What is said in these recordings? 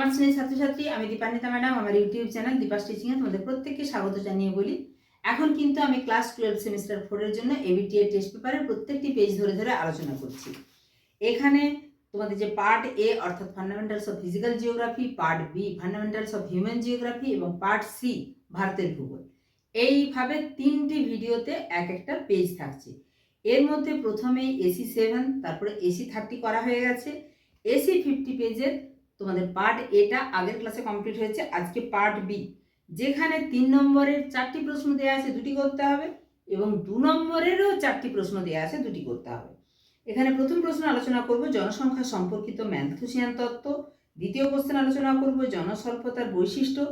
আমার শ্রেণির ছাত্রছাত্রী, আমি দীপান্বিতা ম্যাডাম, আমার ইউটিউব চ্যানেল দীপাস টিচিংয়ে তোমাদের প্রত্যেককে স্বাগত জানিয়ে বলি। এখন কিন্তু আমি ক্লাস টুয়েলভ সেমিস্টার ফোরের জন্য এবিটিএ টেস্ট পেপারের প্রত্যেকটি পেজ ধরে ধরে আলোচনা করছি। এখানে তোমাদের যে পার্ট এ অর্থাৎ fundamentals of physical geography part B fundamentals of human geography এবং পার্ট সি ভারতের ভূগোল। এইভাবে তিনটি ভিডিওতে এক একটা পেজ থাকছে। এর মধ্যে প্রথমেই এসি সেভেন তারপরে এসি থার্টি করা হয়ে গেছে। এসি ফিফটি পেজের তোমাদের পার্ট এটা আগের ক্লাসে কমপ্লিট হয়েছে, আজকে পার্ট বি যেখানে তিন নম্বরের চারটি প্রশ্ন দেওয়া আছে, দুটি করতে হবে এবং দু নম্বরেরও চারটি প্রশ্ন দেওয়া আছে, দুটি করতে হবে। এখানে প্রথম প্রশ্ন আলোচনা করব, জনসংখ্যা সম্পর্কিত ম্যান্থুসিয়ান তত্ত্ব। দ্বিতীয় প্রশ্ন আলোচনা করব, জনস্বল্পতার বৈশিষ্ট্য।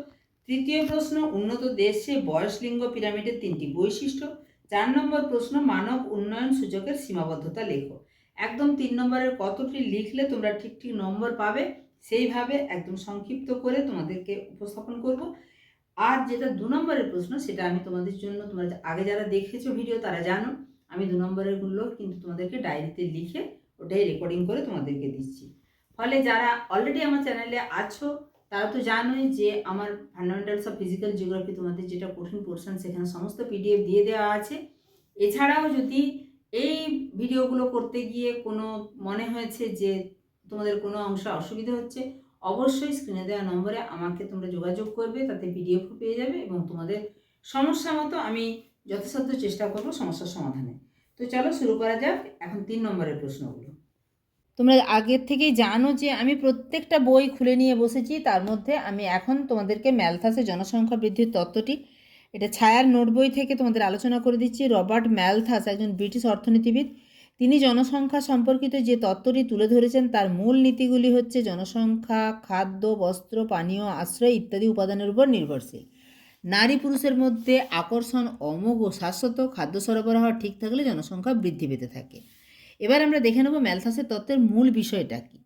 তৃতীয় প্রশ্ন, উন্নত দেশে বয়স লিঙ্গ পিরামিডের তিনটি বৈশিষ্ট্য। চার নম্বর প্রশ্ন, মানব উন্নয়ন সূচকের সীমাবদ্ধতা লেখো। একদম তিন নম্বরের কতটি লিখলে তোমরা ঠিক ঠিক নম্বর পাবে? সেইভাবে একদম সংক্ষিপ্ত করে তোমাদেরকে উপস্থাপন করব। আর যেটা দু নম্বরের প্রশ্ন, সেটা আমি তোমাদের জন্য, তোমরা আগে যারা দেখেছ ভিডিও তারা জানো, আমি দু নম্বরেরগুলো কিন্তু তোমাদেরকে ডায়েরিতে লিখে ওটাই রেকর্ডিং করে তোমাদেরকে দিচ্ছি। ফলে যারা অলরেডি আমার চ্যানেলে আছো, তারা তো জানোই যে আমার ফান্ডামেন্টালস অফ ফিজিক্যাল জিওগ্রাফি তোমাদের যেটা কঠিন পোর্শন সেখানে সমস্ত পিডিএফ দিয়ে দেওয়া আছে। এছাড়াও যদি এই ভিডিওগুলো করতে গিয়ে কোনো মনে হয়েছে যে তোমাদের কোনো অংশে অসুবিধা হচ্ছে, অবশ্যই স্ক্রিনে দেওয়া নম্বরে আমাকে তোমরা যোগাযোগ করবে, তাতে পিডিএফও পেয়ে যাবে এবং তোমাদের সমস্যা মতো আমি যথাসাধ্য চেষ্টা করব সমস্যার সমাধানে। তো চলো শুরু করা যাক, এখন তিন নম্বরের প্রশ্নগুলো। তোমরা আগের থেকেই জানো যে আমি প্রত্যেকটা বই খুলে নিয়ে বসেছি, তার মধ্যে আমি এখন তোমাদেরকে ম্যালথাসের জনসংখ্যা বৃদ্ধির তত্ত্বটি, এটা ছায়ার নোট বই থেকে তোমাদের আলোচনা করে দিচ্ছি, রবার্ট ম্যালথাস একজন ব্রিটিশ অর্থনীতিবিদ। তিনি জনসংখ্যা সম্পর্কিত যে তত্ত্বটি তুলে ধরেছেন, তার মূল নীতিগুলি হচ্ছে জনসংখ্যা, খাদ্য, বস্ত্র, পানীয়, আশ্রয় ইত্যাদি উপাদানের উপর নির্ভরশীল। নারী পুরুষের মধ্যে আকর্ষণ অমোঘ ও শাশ্বত খাদ্য সরবরাহ ঠিক থাকলে জনসংখ্যা বৃদ্ধি পেতে থাকে। এবার আমরা দেখে নেব ম্যালথাসের তত্ত্বের মূল বিষয়টা কি।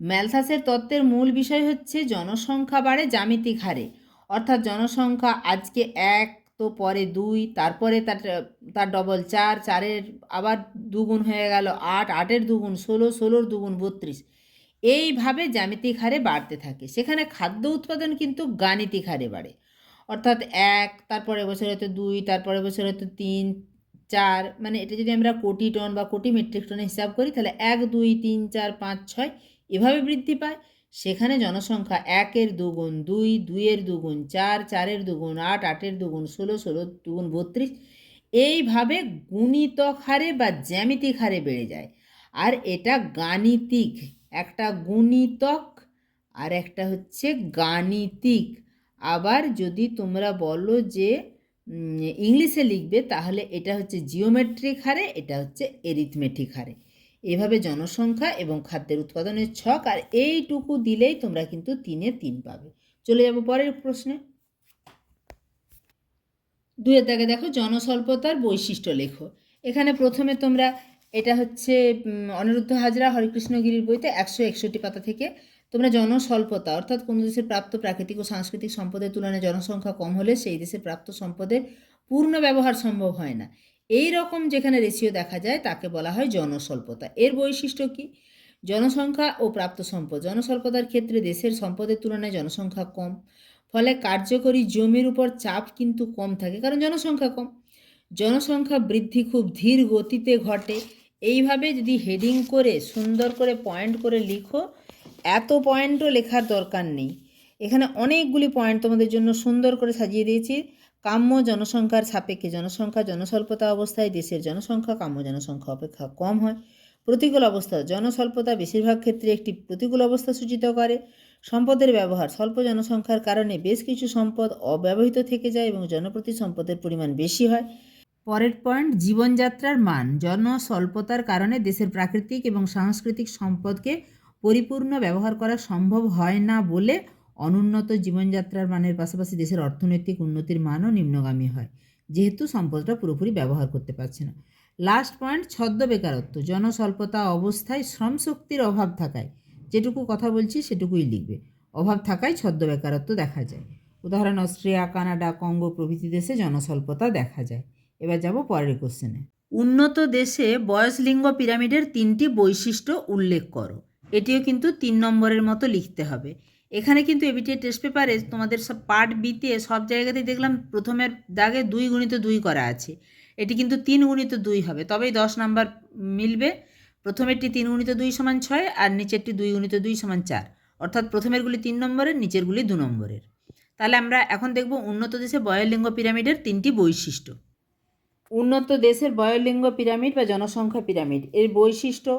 ম্যালথাসের তত্ত্বের মূল বিষয় হচ্ছে জনসংখ্যা বাড়ে জ্যামিতিক হারে। অর্থাৎ জনসংখ্যা আজকে এক তো পরে দুই, তারপরে তার তার ডবল চার, চারের আবার দুগুণ হয়ে গেল আট, আটের দুগুণ ষোলো, ষোলোর দুগুণ বত্রিশ। এইভাবে জ্যামিতিক হারে বাড়তে থাকে। সেখানে খাদ্য উৎপাদন কিন্তু গাণিতিক হারে বাড়ে। অর্থাৎ এক তারপরে বছর হয়তো দুই তারপরে বছর হয়তো তিন, চার মানে এটা যদি আমরা কোটি টন বা কোটি মেট্রিক টনে হিসাব করি, তাহলে এক, দুই, তিন, চার, পাঁচ, ছয় এভাবে বৃদ্ধি পায়। সেখানে জনসংখ্যা একের দুগুণ দুই, দুইয়ের দুগুণ চার, চারের দুগুণ আট, আটের দুগুণ ষোলো ষোলো দুগুণ বত্রিশ। এইভাবে গুণিতক হারে বা জ্যামিতিক হারে বেড়ে যায়। আর এটা গাণিতিক। একটা গুণিতক আর একটা হচ্ছে গাণিতিক। আবার যদি তোমরা বলো যে ইংলিশে লিখবে, তাহলে এটা হচ্ছে জিওমেট্রিক হারে, এটা হচ্ছে এরিথমেটিক হারে। এভাবে জনসংখ্যা এবং খাদ্যের উৎপাদনের ছক আর এইটুকু দিলেই তোমরা কিন্তু তিনে তিন পাবে। চলে যাব পরের প্রশ্নে। দুয়ের দাগে দেখো, জনস্বল্পতার বৈশিষ্ট্য লেখো। এখানে প্রথমে তোমরা, এটা হচ্ছে অনিরুদ্ধ হাজরা হরিকৃষ্ণগিরির বইতে একশো একষট্টি পাতা থেকে তোমরা জনস্বল্পতা, অর্থাৎ কোনো দেশের প্রাপ্ত প্রাকৃতিক ও সাংস্কৃতিক সম্পদের তুলনায় জনসংখ্যা কম হলে সেই দেশের প্রাপ্ত সম্পদের পূর্ণ ব্যবহার সম্ভব হয় না। এই রকম যেখানে রেশিও দেখা যায়, তাকে বলা হয় জনস্বল্পতা। এর বৈশিষ্ট্য কি? জনসংখ্যা ও প্রাপ্ত সম্পদ। জনস্বল্পতার ক্ষেত্রে দেশের সম্পদের তুলনায় জনসংখ্যা কম। ফলে কার্যকরী জমির উপর চাপ কিন্তু কম থাকে, কারণ জনসংখ্যা কম। জনসংখ্যা বৃদ্ধি খুব ধীর গতিতে ঘটে। এইভাবে যদি হেডিং করে, সুন্দর করে পয়েন্ট করে লিখো, এত পয়েন্টও লেখার দরকার নেই। এখানে অনেকগুলি পয়েন্ট তোমাদের জন্য সুন্দর করে সাজিয়ে দিয়েছি। কাম্য জনসংখ্যার সাপেক্ষে জনসংখ্যা জনস্বল্পতা অবস্থায় দেশের জনসংখ্যা কাম্য জনসংখ্যা অপেক্ষা কম হয়। প্রতিকূল অবস্থা, জনস্বল্পতা বেশিরভাগ ক্ষেত্রে একটি প্রতিকূল অবস্থা সূচিত করে। সম্পদের ব্যবহার, স্বল্প জনসংখ্যার কারণে বেশ কিছু সম্পদ অব্যবহৃত থেকে যায় এবং জনপ্রতি সম্পদের পরিমাণ বেশি হয়। পরের পয়েন্ট, জীবনযাত্রার মান। জনস্বল্পতার কারণে দেশের প্রাকৃতিক এবং সাংস্কৃতিক সম্পদকে পরিপূর্ণ ব্যবহার করা সম্ভব হয় না বলে অনুন্নত জীবনযাত্রার মানের পাশাপাশি দেশের অর্থনৈতিক উন্নতির মানও নিম্নগামী হয়। যেহেতু সম্পদটা পুরোপুরি ব্যবহার করতে পারছে না। লাস্ট পয়েন্ট ছদ্ম বেকারত্ব। জনস্বল্পতা অবস্থায় শ্রমশক্তির অভাব থাকায়। যেটুকু কথা বলছি, সেটুকুই লিখবে। অভাব থাকায় ছদ্ম বেকারত্ব দেখা যায়। উদাহরণ, অস্ট্রিয়া, কানাডা, কঙ্গো প্রভৃতি দেশে জনস্বল্পতা দেখা যায়। এবার যাব পরের কোশ্চেনে উন্নত দেশে বয়স লিঙ্গ পিরামিডের তিনটি বৈশিষ্ট্য উল্লেখ করো। এটিও কিন্তু তিন নম্বরের মতো লিখতে হবে। এখানে কিন্তু এবিটিএ টেস্ট পেপারে তোমাদের সব পার্ট বিতে সব জায়গাতেই দেখলাম প্রথমের দাগে দুই গুণিত দুই করা আছে। এটি কিন্তু তিন গুণিত দুই হবে, তবেই দশ নাম্বার মিলবে। প্রথমেরটি তিন গুণিত দুই সমান ছয় আর নিচেরটি দুই গুণিত দুই সমান চার। অর্থাৎ প্রথমেরগুলি তিন নম্বরের, নিচেরগুলি দু নম্বরের। তাহলে আমরা এখন দেখব উন্নত দেশে বয়লিঙ্গ পিরামিডের তিনটি বৈশিষ্ট্য। উন্নত দেশের বয়লিঙ্গ পিরামিড বা জনসংখ্যা পিরামিড, এর বৈশিষ্ট্য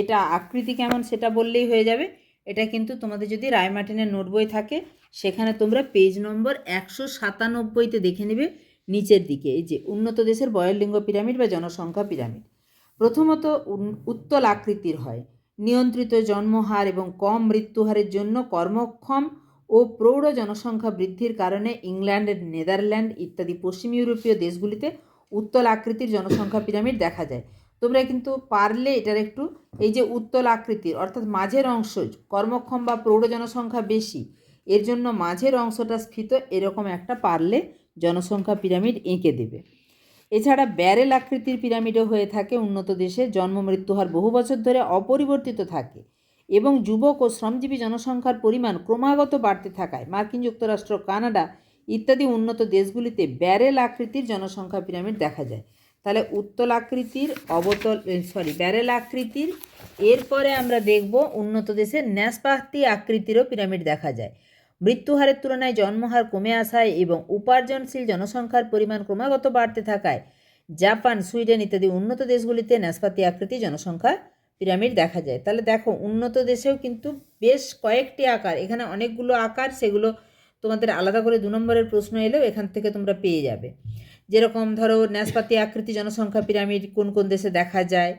এটা, আকৃতি কেমন সেটা বললেই হয়ে যাবে। এটা কিন্তু তোমাদের যদি রায়মার্টিনের নোট বই থাকে, সেখানে তোমরা পেজ নম্বর একশো সাতানব্বইতে দেখে নেবে নিচের দিকে, এই যে উন্নত দেশের বয়লিঙ্গ পিরামিড বা জনসংখ্যা পিরামিড। প্রথমত উত্তল আকৃতির হয়। নিয়ন্ত্রিত জন্মহার এবং কম মৃত্যুহারের জন্য কর্মক্ষম ও প্রৌঢ় জনসংখ্যা বৃদ্ধির কারণে ইংল্যান্ড, নেদারল্যান্ড ইত্যাদি পশ্চিম ইউরোপীয় দেশগুলিতে উত্তল আকৃতির জনসংখ্যা পিরামিড দেখা যায়। তোমরা কিন্তু পারলে এটার একটু, এই যে উত্তল আকৃতির, অর্থাৎ মাঝের অংশ, কর্মক্ষম বা প্রৌঢ় জনসংখ্যা বেশি, এর জন্য মাঝের অংশটা স্ফীত এরকম একটা পারলে জনসংখ্যা পিরামিড এঁকে দেবে। এছাড়া ব্যারেল আকৃতির পিরামিডও হয়ে থাকে, উন্নত দেশে জন্ম মৃত্যুহার বহু বছর ধরে অপরিবর্তিত থাকে এবং যুবক ও শ্রমজীবী জনসংখ্যার পরিমাণ ক্রমাগত বাড়তে থাকায়, মার্কিন যুক্তরাষ্ট্র, কানাডা ইত্যাদি উন্নত দেশগুলিতে ব্যারেল আকৃতির জনসংখ্যা পিরামিড দেখা যায়। তাহলে উত্তল আকৃতির অবতল সরি ব্যারেল আকৃতির। এরপরে আমরা দেখব উন্নত দেশে ন্যাসপাতি আকৃতিরও পিরামিড দেখা যায়। মৃত্যুহারের তুলনায় জন্মহার কমে আসায় এবং উপার্জনশীল জনসংখ্যার পরিমাণ ক্রমাগত বাড়তে থাকায় জাপান, সুইডেন ইত্যাদি উন্নত দেশগুলিতে ন্যাসপাতি আকৃতি জনসংখ্যা পিরামিড দেখা যায়। তাহলে দেখো, উন্নত দেশেও কিন্তু বেশ কয়েকটি আকার। এখানে অনেকগুলো আকার, সেগুলো তোমাদের আলাদা করে দু নম্বরের প্রশ্ন এলেও এখান থেকে তোমরা পেয়ে যাবে। যেরকম ধরো ন্যাসপাতি আকৃতি জনসংখ্যা পিরামিড কোন কোন দেশে দেখা যায়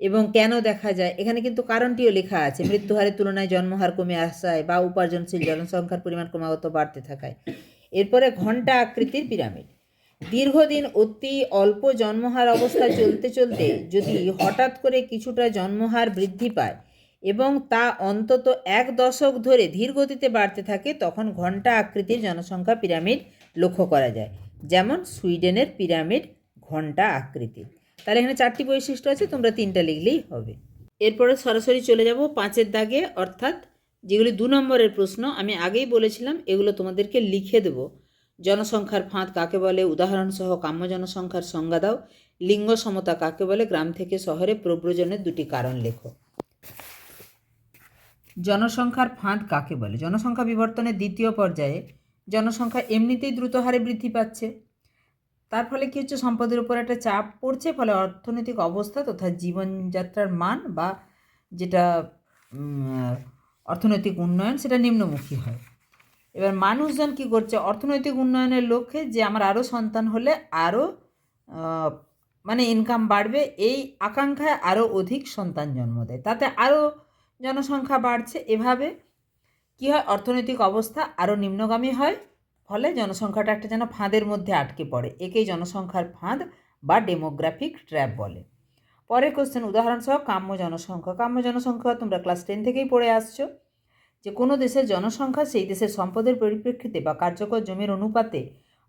এবং কেন দেখা যায়, এখানে কিন্তু কারণটিও লেখা আছে। মৃত্যুহারের তুলনায় জন্মহার কমে আসায় বা উপার্জনশীল জনসংখ্যার পরিমাণ ক্রমাগত বাড়তে থাকায়। এরপরে ঘণ্টা আকৃতির পিরামিড। দীর্ঘদিন অতি অল্প জন্মহার অবস্থায় চলতে চলতে যদি হঠাৎ করে কিছুটা জন্মহার বৃদ্ধি পায় এবং তা অন্তত এক দশক ধরে ধীর গতিতে বাড়তে থাকে, তখন ঘণ্টা আকৃতির জনসংখ্যা পিরামিড লক্ষ্য করা যায়। যেমন সুইডেনের পিরামিড ঘণ্টা আকৃতির। তাহলে এখানে চারটি বৈশিষ্ট্য আছে, তোমরা তিনটা লিখলেই হবে। এরপরে সরাসরি চলে যাব পাঁচের দাগে, অর্থাৎ যেগুলি দু নম্বরের প্রশ্ন, আমি আগেই বলেছিলাম, এগুলো তোমাদেরকে লিখে দেব। জনসংখ্যার ফাঁদ কাকে বলে, উদাহরণসহ কাম্য জনসংখ্যার সংজ্ঞা দাও। লিঙ্গ সমতা কাকে বলে, গ্রাম থেকে শহরে প্রব্রজনের দুটি কারণ লেখো। জনসংখ্যার ফাঁদ কাকে বলে? জনসংখ্যা বিবর্তনের দ্বিতীয় পর্যায়ে জনসংখ্যা এমনিতেই দ্রুত হারে বৃদ্ধি পাচ্ছে। তার ফলে কী হচ্ছে? সম্পদের উপর একটা চাপ পড়ছে, ফলে অর্থনৈতিক অবস্থা তথা জীবনযাত্রার মান বা যেটা অর্থনৈতিক উন্নয়ন সেটা নিম্নমুখী হয়। এবার মানুষজন কি করছে? অর্থনৈতিক উন্নয়নের লক্ষ্যে যে আমার আরও সন্তান হলে আরও মানে ইনকাম বাড়বে, এই আকাঙ্ক্ষায় আরও অধিক সন্তান জন্ম দেয়। তাতে আরও জনসংখ্যা বাড়ছে। এভাবে কী হয়? অর্থনৈতিক অবস্থা আরও নিম্নগামী হয়, ফলে জনসংখ্যাটা একটা যেন ফাঁদের মধ্যে আটকে পড়ে। একেই জনসংখ্যার ফাঁদ বা ডেমোগ্রাফিক ট্র্যাপ বলে। পরের কোশ্চেন উদাহরণসহ কাম্য জনসংখ্যা। কাম্য জনসংখ্যা তোমরা ক্লাস টেন থেকেই পড়ে আসছো। যে কোনো দেশের জনসংখ্যা সেই দেশের সম্পদের পরিপ্রেক্ষিতে বা কার্যকর জমির অনুপাতে,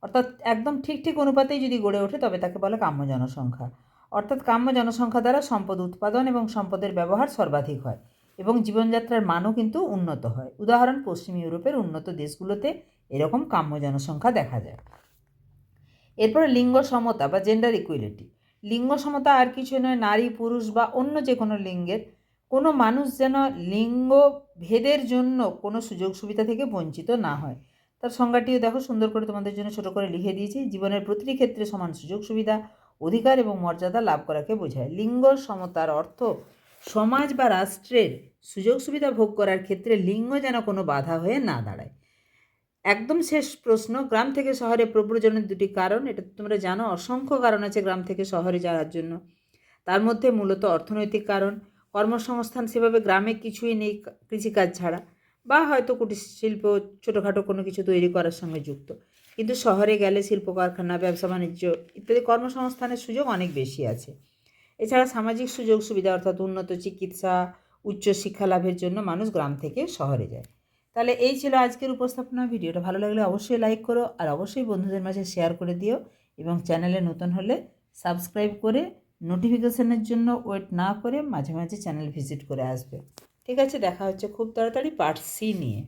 অর্থাৎ একদম ঠিক ঠিক অনুপাতেই যদি গড়ে ওঠে, তবে তাকে বলে কাম্য জনসংখ্যা। অর্থাৎ কাম্য জনসংখ্যা দ্বারা সম্পদ উৎপাদন এবং সম্পদের ব্যবহার সর্বাধিক হয়। এবং জীবনযাত্রার মানও কিন্তু উন্নত হয়। উদাহরণ, পশ্চিম ইউরোপের উন্নত দেশগুলোতে এরকম কাম্য জনসংখ্যা দেখা যায়। এরপরে লিঙ্গ সমতা বা জেন্ডার ইকুইলিটি লিঙ্গ সমতা আর কিছু নয়, নারী, পুরুষ বা অন্য যে কোনো লিঙ্গের। কোনো মানুষ যেন লিঙ্গ ভেদের জন্য কোনো সুযোগ সুবিধা থেকে বঞ্চিত না হয়। তার সংজ্ঞাটিও দেখো, সুন্দর করে তোমাদের জন্য ছোট করে লিখে দিয়েছি। জীবনের প্রতিটি ক্ষেত্রে সমান সুযোগ সুবিধা, অধিকার এবং মর্যাদা লাভ করাকে বোঝায়। লিঙ্গ সমতার অর্থ সমাজ বা রাষ্ট্রের সুযোগ সুবিধা ভোগ করার ক্ষেত্রে লিঙ্গ যেন কোনো বাধা হয়ে না দাঁড়ায়। একদম শেষ প্রশ্ন, গ্রাম থেকে শহরে প্রব্রজনের দুটি কারণ, এটা তোমরা জানো, অসংখ্য কারণ আছে গ্রাম থেকে শহরে যাওয়ার জন্য। তার মধ্যে মূলত অর্থনৈতিক কারণ, কর্মসংস্থান সেভাবে গ্রামে কিছুই নেই কৃষিকাজ ছাড়া, বা হয়তো কুটির শিল্প ছোটোখাটো কোনো কিছু তৈরি করার সঙ্গে যুক্ত। কিন্তু শহরে গেলে শিল্প কারখানা ব্যবসা বাণিজ্য ইত্যাদি কর্মসংস্থানের সুযোগ অনেক বেশি আছে। এছাড়া সামাজিক সুযোগ সুবিধা অর্থাৎ উন্নত চিকিৎসা উচ্চ শিক্ষা লাভের জন্য মানুষ গ্রাম থেকে শহরে যায়। তাহলে এই ছিল আজকের উপস্থাপনা। ভিডিওটা ভালো লাগলে অবশ্যই লাইক করো আর অবশ্যই বন্ধুদের মাঝে শেয়ার করে দিও এবং চ্যানেলে নতুন হলে সাবস্ক্রাইব করে নোটিফিকেশনের জন্য ওয়েট না করে মাঝে মাঝে চ্যানেল ভিজিট করে আসবে। ঠিক আছে, দেখা হচ্ছে খুব তাড়াতাড়ি পার্ট সি নিয়ে।